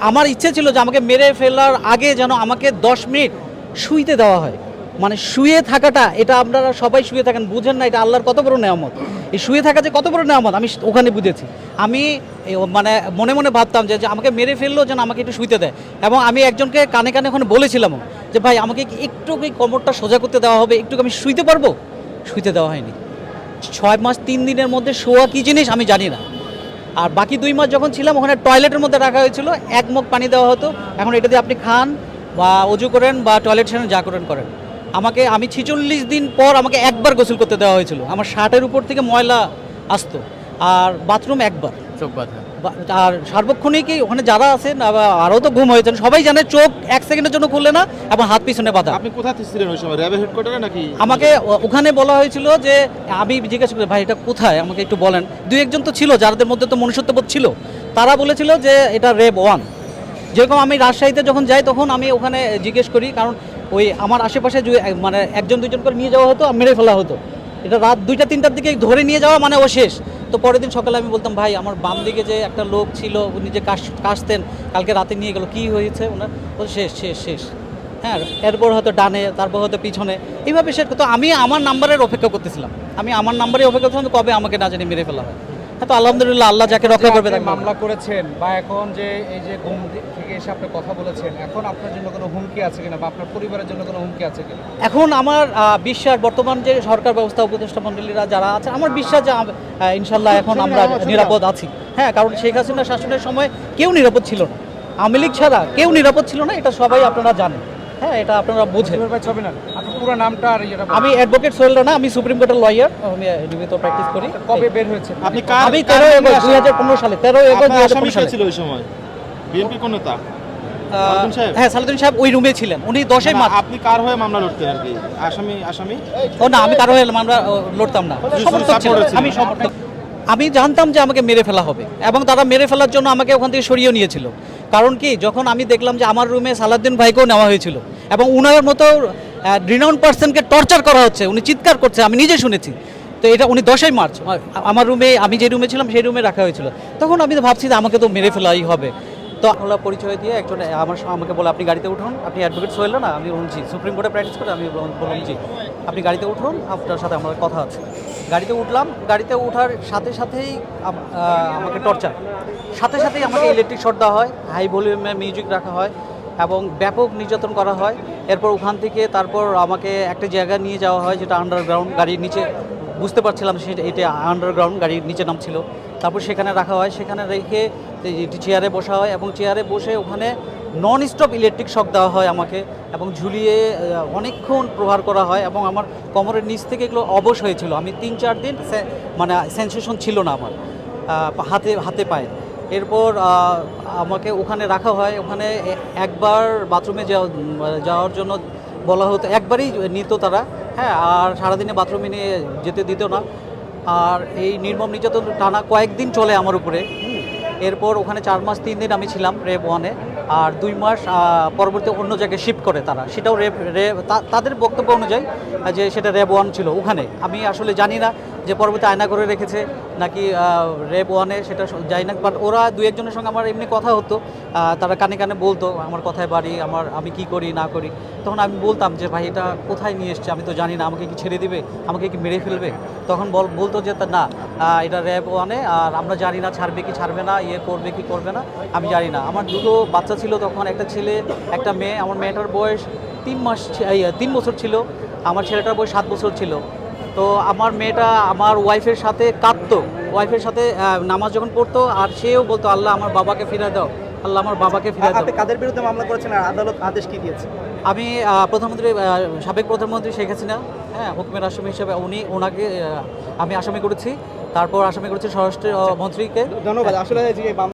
আমার ইচ্ছে ছিল যে আমাকে মেরে ফেলার আগে যেন আমাকে দশ মিনিট শুইতে দেওয়া হয়। মানে শুয়ে থাকাটা, এটা আপনারা সবাই শুয়ে থাকেন, বুঝেন না, এটা আল্লাহর কত বড় নেয়ামত। এই শুয়ে থাকা যে কত বড় নেয়ামত, আমি ওখানে বুঝেছি। আমি মানে মনে মনে ভাবতাম যে আমাকে মেরে ফেলল যেন আমাকে একটু শুইতে দেয়। এবং আমি একজনকে কানে কানে ওখানে বলেছিলাম যে, ভাই, আমাকে একটু কি কোমরটা সোজা করতে দেওয়া হবে? একটু আমি শুইতে পারব? শুইতে দেওয়া হয়নি। ছয় মাস, তিন দিনের মধ্যে শোয়া কী জিনিস আমি জানি না। আর বাকি দুই মাস যখন ছিলাম, ওখানে টয়লেটের মধ্যে রাখা হয়েছিল। এক মুখ পানি দেওয়া হতো। এখন এটা দিয়ে আপনি খান বা অজু করেন বা টয়লেট সেন যা করেন করেন। আমাকে, আমি ছিচল্লিশ দিন পর আমাকে একবার গোসল করতে দেওয়া হয়েছিল। আমার শার্টের উপর থেকে ময়লা আসতো। আর বাথরুম একবার। চোখ বাঁধা। আর সার্বক্ষণিকই ওখানে যারা আছেন আরও তো ঘুম হয়েছেন সবাই জানে চোখ এক সেকেন্ডের জন্য খুললে না এবং হাত পিছনে বাঁধা। আপনি কোথা থেকে ছিলেন ওই সময় র্যাবের হেডকোয়ার্টারে নাকি? আমাকে ওখানে বলা হয়েছিল যে আমি জিজ্ঞাসা করি ভাই এটা কোথায়? আমাকে একটু বলেন। দুই একজন তো ছিল যাদের মধ্যে তো মনুষ্যত্ববোধ ছিল। তারা বলেছিল যে এটা রেব ওয়ান। যেরকম আমি রাজশাহীতে যখন যাই তখন আমি ওখানে জিজ্ঞেস করি কারণ ওই আমার আশেপাশে মানে একজন দুইজন করে নিয়ে যাওয়া হতো আর মেরে ফেলা হতো। এটা রাত দুইটা তিনটার দিকে ধরে নিয়ে যাওয়া মানে ও শেষ। তো পরের দিন সকালে আমি বলতাম, ভাই, আমার বাম দিকে যে একটা লোক ছিল, উনি যে কাশ, কাশতেন, কালকে রাতে নিয়ে গেল, কি হয়েছে? ওনার শেষ শেষ শেষ। হ্যাঁ এরপর হয়তো ডানে, তারপর হয়তো পিছনে। এইভাবে শেষ তো আমি আমার নাম্বারের অপেক্ষা করতেছিলাম। আমি আমার নাম্বারে অপেক্ষা করছিলাম কবে আমাকে না জানি মেরে ফেলা হয়। হ্যাঁ তো আলহামদুলিল্লাহ আল্লাহ যাকে রক্ষা করবে তাকে মামলা করেছেন বা এখন যে এই যে ঘুম থেকে এসে আপনি কথা বলেছেন এখন আপনার জন্য কোনো হুমকি আছে কিনা বা আপনার পরিবারের জন্য কোনো হুমকি আছে কিনা? এখন আমার বিশ্বাস বর্তমান যে সরকার ব্যবস্থা উপদেষ্টা মণ্ডলীরা যারা আছে আমার বিশ্বাস যে ইনশাল্লাহ এখন আমরা নিরাপদ আছি। হ্যাঁ কারণ শেখ হাসিনা শাসনের সময় কেউ নিরাপদ ছিল না। আওয়ামী লীগ ছাড়া কেউ নিরাপদ ছিল না এটা সবাই আপনারা জানেন। হ্যাঁ এটা আপনারা বুঝেন। পুরো নামটা আর বলুন। আমি অ্যাডভোকেট সোহেল রানা আমি সুপ্রিম কোর্টের লয়ার আমি নিয়মিত প্র্যাকটিস করি। কবে বের হয়েছে? আপনি কার আমি কার তেরো সঙ্গে এগো আসেন? দুই হাজার পনেরো সালে তেরো এগো আপনার দুই হাজার আসামি পনেরো কে সালে। ছিল ওই সময়? বিএনপি কোন নেতা? হ্যাঁ সালাউদ্দিন সাহেব ওই রুমে ছিলেন। উনি দশই মার্চ আপনি কার হয়ে মামলা লড়তেন আর কি? আসামি আসামি? ও না আমি কারও হয়ে ও, লড়তাম না। সমর্থক ছিলাম। আমি সমর্থক। আমি জানতাম যে আমাকে মেরে ফেলা হবে এবং তারা মেরে ফেলার জন্য আমাকে ওখান থেকে সরিয়ে নিয়েছিল। কারণ কি যখন আমি দেখলাম যে আমার রুমে সালাউদ্দিন ভাইকেও নেওয়া হয়েছিল এবং উনার মতো রিনাউন্ড পার্সনকে টর্চার করা হচ্ছে, উনি চিৎকার করছে, আমি নিজে শুনেছি। তো এটা উনি দশই মার্চ আমার রুমে আমি যে রুমে ছিলাম, সেই রুমে রাখা হয়েছিল। তখন আমি তো ভাবছি যে আমাকে তো মেরে ফেলাই হবে। তো ওরা পরিচয় দিয়ে একজন, আমার আমাকে বলে, আপনি গাড়িতে উঠুন, আপনি অ্যাডভোকেট সোহেল না, আমি বলছি সুপ্রিম কোর্টে প্র্যাকটিস করে, আমি বল- বললাম আপনি গাড়িতে উঠুন, আপনার সাথে আমার কথা আছে। গাড়িতে উঠলাম, গাড়িতে ওঠার সাথে সাথেই আমাকে টর্চার সাথে সাথেই আমাকে ইলেকট্রিক শর্ট দেওয়া হয় হাই ভলিউমে মিউজিক রাখা হয়, এবং ব্যাপক নির্যাতন করা হয়। এরপর ওখান থেকে তারপর আমাকে একটা জায়গায় নিয়ে যাওয়া হয় যেটা আন্ডারগ্রাউন্ড গাড়ির নিচে, বুঝতে পারছিলাম সেটা, এটা আন্ডারগ্রাউন্ড গাড়ির নিচে নাম ছিল তারপর সেখানে রাখা হয়, সেখানে রেখে চেয়ারে বসা হয় এবং চেয়ারে বসে ওখানে নন স্টপ ইলেকট্রিক শক দেওয়া হয় আমাকে এবং ঝুলিয়ে অনেকক্ষণ প্রহার করা হয় এবং আমার কোমরের নিচ থেকে এগুলো অবশ হয়েছিল। আমি তিন চার দিন মানে সেন্সেশন ছিল না আমার হাতে হাতে পায়ে। এরপর আমাকে ওখানে রাখা হয়। ওখানে একবার বাথরুমে যাওয়া- যাওয়ার জন্য বলা হতো, একবারই নিত তারা হ্যাঁ আর সারাদিনে বাথরুমে নিয়ে যেতে দিত না। আর এই নির্মম নির্যাতন টানা কয়েকদিন চলে আমার উপরে। এরপর ওখানে চার মাস, তিন দিন আমি ছিলাম রেপ ওয়ানে। আর দুই মাস পরবর্তী অন্য জায়গায় শিফট করে তারা। সেটাও রেপ তা- তাদের বক্তব্য অনুযায়ী যে সেটা রেপ ওয়ান ছিল ওখানে। আমি আসলে জানি না যে পরবর্তী আয়না করে রেখেছে, নাকি রেব ওয়ানে সেটা জানি না বাট ওরা দু একজনের সঙ্গে আমার এমনি কথা হতো। তারা কানে কানে বলতো, আমার কথায় বাড়ি, আমার, আমি কি করি, না করি? তখন আমি বলতাম যে, ভাই, এটা কোথায় নিয়ে এসছে? আমি তো জানি না, আমাকে কি ছেড়ে দিবে? আমাকে কি মেরে ফেলবে? তখন বল, বলতো যে না এটা র্যাব ওয়ানে, আর আমরা জানি না ছাড়বে কি ছাড়বে না ইয়ে করবে কি করবে না, আমি জানি না। আমার দুটো বাচ্চা ছিল তখন, একটা ছেলে, একটা মেয়ে। আমার মেয়েটার বয়স তিন মাস তিন বছর ছিল। আমার ছেলেটার বয়স সাত বছর ছিল। তো আমার মেয়েটা আমার ওয়াইফের সাথে কাঁদতো। ওয়াইফের সাথে নামাজ যখন পড়তো আর সেও বলতো আল্লাহ আমার বাবাকে ফিরে দাও। আল্লাহ আমার বাবাকে ফিরে দাও। কাদের বিরুদ্ধে মামলা করেছেন আর আদালত আদেশ কি দিয়েছে? আমি প্রধানমন্ত্রী সাবেক প্রধানমন্ত্রী শেখ হাসিনা হ্যাঁ হুকুমের আসামি হিসেবে উনি ওনাকে আমি আসামি করেছি। তারপর আসামি করেছি স্বরাষ্ট্র মন্ত্রীকে। ধন্যবাদ। আসলে যে